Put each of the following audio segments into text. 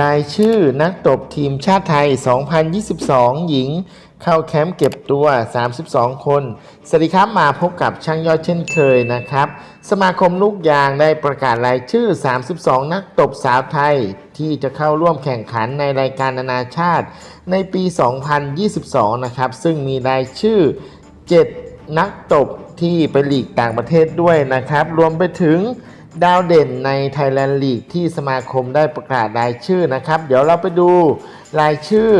รายชื่อนักตบทีมชาติไทย 2022 หญิง เข้าแคมป์เก็บตัว 32 คน สวัสดีครับมาพบกับช่างยอดเช่นเคยนะครับ สมาคมลูกยางได้ประกาศรายชื่อ 32 นักตบสาวไทย ที่จะเข้าร่วมแข่งขันในรายการนานาชาติ ในปี 2022 นะครับ ซึ่งมีรายชื่อ 7 นักตบที่ไปหลีกต่างประเทศด้วยนะครับ รวมไปถึง ดาวเด่นใน Thailand League ที่สมาคมได้ประกาศรายชื่อนะครับ เดี๋ยวเราไปดูรายชื่อ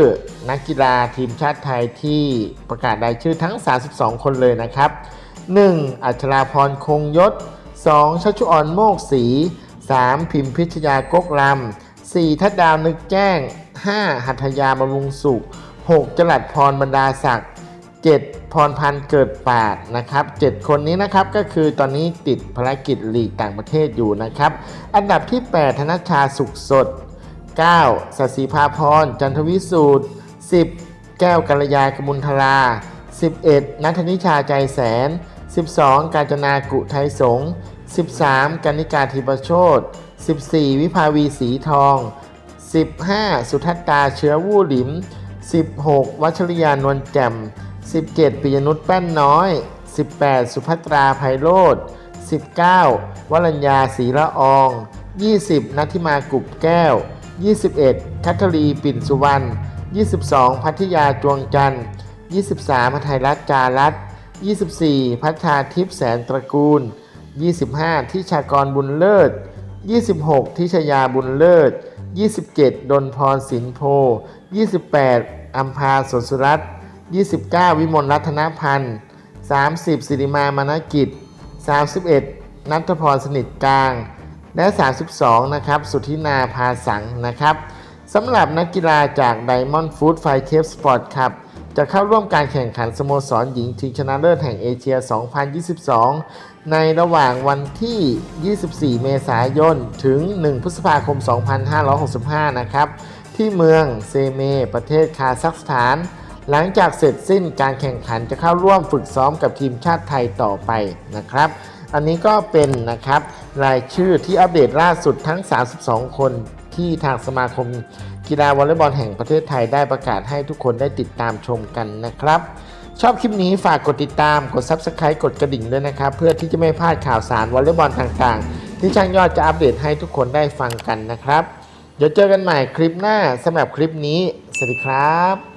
นักกีฬาทีมชาติไทยที่ประกาศรายชื่อทั้ง 32 คนเลยนะครับ 1. อัชราพรคงยศ 2. ชัชชุออนโมกศรี 3. พิมพิชยากกลำ 4. ทัดดาวนึกแจ้ง 5. หัตถยาบำรุงสุข 6. จลัดพรบรรดาศักดิ์ 7 พรพันธ์เกิดปาดนะครับ 7 คนนี้นะครับก็คือตอนนี้ติดภารกิจลีกต่างประเทศอยู่นะครับ อันดับที่ 8 ธนชาสุขสด 9. สศิภาพร จันทวิสูตร 10. แก้วกัลยา กมุลทรา 11. นัทนิชาใจแสน 12. กาญจนากุไทยสง 13. กนิการทิปโชต 14. วิภาวีสีทอง 15. สุทัศตาเชื้อวู่หลิม 16. วัชริยานวลแจ่ม 17. ปิยนุชแป้นน้อย 18. สุภัตราไพโรธ 19. วรัญญาศรีละออง 20. นัทิมากุบแก้ว 21. คัทรีปิ่นสุวรรณ 22. พัทยาจวงจันทร์ 23. พัทยรัตน์จารัตน์ 24. พัฒนาทิพย์แสนตระกูล 25. ทิชากรบุญเลิศ 26. ทิชยาบุญเลิศ 27. ดนพรสินโพ 28. อัมพาสนสุรัตน์ 29. วิมลรัตนพันธ์ 30. สิริมามานกิจ 31. นัทพรสนิทกลาง และ 32 นะครับ สุธินาพาสังนะครับสำหรับนักกีฬาจาก Diamond Food f i g h t Cape Sport ครับจะเข้าร่วมการแข่งขันสโมสรหญิงชิงชนะเลิศแห่งเอเชีย 2022 ในระหว่างวันที่ 24 เมษายน ถึง 1 พฤษภาคม 2565 นะครับ ที่เมืองเซเม ประเทศคาซัคสถาน หลังจากเสร็จสิ้นการแข่งขันจะเข้าร่วมฝึกซ้อมกับทีมชาติไทยต่อไปนะครับ อันนี้ก็เป็นนะครับรายชื่อที่อัปเดตล่าสุดทั้ง 32 คนที่ทางสมาคมกีฬาวอลเลย์บอลแห่งประเทศไทยได้ประกาศให้ทุกคนได้ติดตามชมกันนะครับ ชอบคลิปนี้ฝากกดติดตามกด Subscribe กดกระดิ่งด้วยนะครับ เพื่อที่จะไม่พลาดข่าวสารวอลเลย์บอลต่างๆ ที่ช่างยอดจะอัปเดตให้ทุกคนได้ฟังกันนะครับ เดี๋ยวเจอกันใหม่คลิปหน้าสำหรับคลิปนี้ สวัสดีครับ